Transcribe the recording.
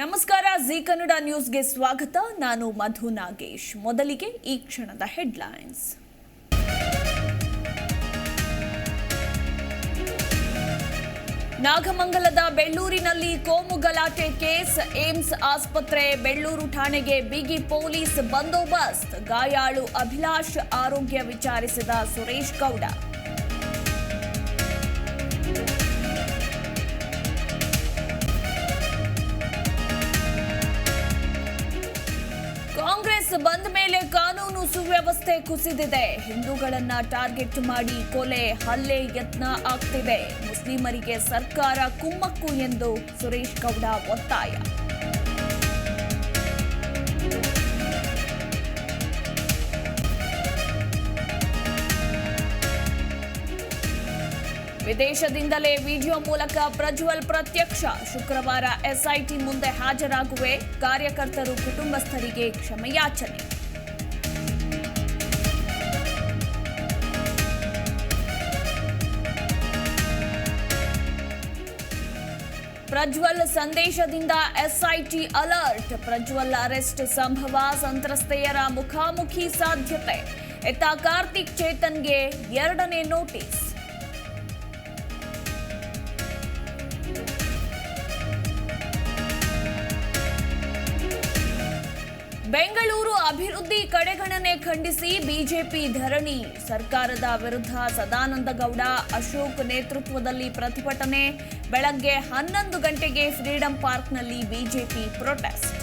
ನಮಸ್ಕಾರ, ಜಿ ಕನ್ನಡ ನ್ಯೂಸ್ಗೆ ಸ್ವಾಗತ. ನಾನು ಮಧು ನಾಗೇಶ್. ಮೊದಲಿಗೆ ಈ ಕ್ಷಣದ ಹೆಡ್ಲೈನ್ಸ್. ನಾಗಮಂಗಲದ ಬೆಳ್ಳೂರಿನಲ್ಲಿ ಕೋಮು ಗಲಾಟೆ ಕೇಸ್. ಏಮ್ಸ್ ಆಸ್ಪತ್ರೆ, ಬೆಳ್ಳೂರು ಠಾಣೆಗೆ ಬಿಗಿ ಪೊಲೀಸ್ ಬಂದೋಬಸ್ತ್. ಗಾಯಾಳು ಅಭಿಲಾಷ್ ಆರೋಗ್ಯ ವಿಚಾರಿಸಿದ ಸುರೇಶ್ ಗೌಡ. ಕಾಂಗ್ರೆಸ್ ಬಂದ ಮೇಲೆ ಕಾನೂನು ಸುವ್ಯವಸ್ಥೆ ಕುಸಿದಿದೆ. ಹಿಂದೂಗಳನ್ನ ಟಾರ್ಗೆಟ್ ಮಾಡಿ ಕೊಲೆ, ಹಲ್ಲೆ, ಯತ್ನ ಆಗ್ತಿದೆ. ಮುಸ್ಲಿಮರಿಗೆ ಸರ್ಕಾರ ಕುಮ್ಮಕ್ಕು ಎಂದು ಸುರೇಶ್ ಗೌಡ ಒತ್ತಾಯ. ವಿದೇಶದಿಂದಲೇ ವಿಡಿಯೋ ಮೂಲಕ ಪ್ರಜ್ವಲ್ ಪ್ರತ್ಯಕ್ಷ. ಶುಕ್ರವಾರ ಎಸ್ಐಟಿ ಮುಂದೆ ಹಾಜರಾಗುವೆ. ಕಾರ್ಯಕರ್ತರು, ಕುಟುಂಬಸ್ಥರಿಗೆ ಕ್ಷಮೆಯಾಚನೆ. ಪ್ರಜ್ವಲ್ ಸಂದೇಶದಿಂದ ಎಸ್ಐಟಿ ಅಲರ್ಟ್. ಪ್ರಜ್ವಲ್ ಅರೆಸ್ಟ್ ಸಂಭವ, ಸಂತ್ರಸ್ತೆಯರ ಮುಖಾಮುಖಿ ಸಾಧ್ಯತೆ. ಇತ್ತ ಕಾರ್ತಿಕ್ ಚೇತನ್ಗೆ ಎರಡನೇ ನೋಟಿಸ್. ಬೆಂಗಳೂರು ಅಭಿವೃದ್ಧಿ ಕಡೆಗಣನೆ ಖಂಡಿಸಿ ಬಿಜೆಪಿ ಧರಣಿ. ಸರ್ಕಾರದ ವಿರುದ್ಧ ಸದಾನಂದ ಗೌಡ ಅಶೋಕ್ ನೇತೃತ್ವದಲ್ಲಿ ಪ್ರತಿಭಟನೆ. ಬೆಳಗ್ಗೆ ಹನ್ನೊಂದು ಗಂಟೆಗೆ ಫ್ರೀಡಂ ಪಾರ್ಕ್ನಲ್ಲಿ ಬಿಜೆಪಿ ಪ್ರೊಟೆಸ್ಟ್.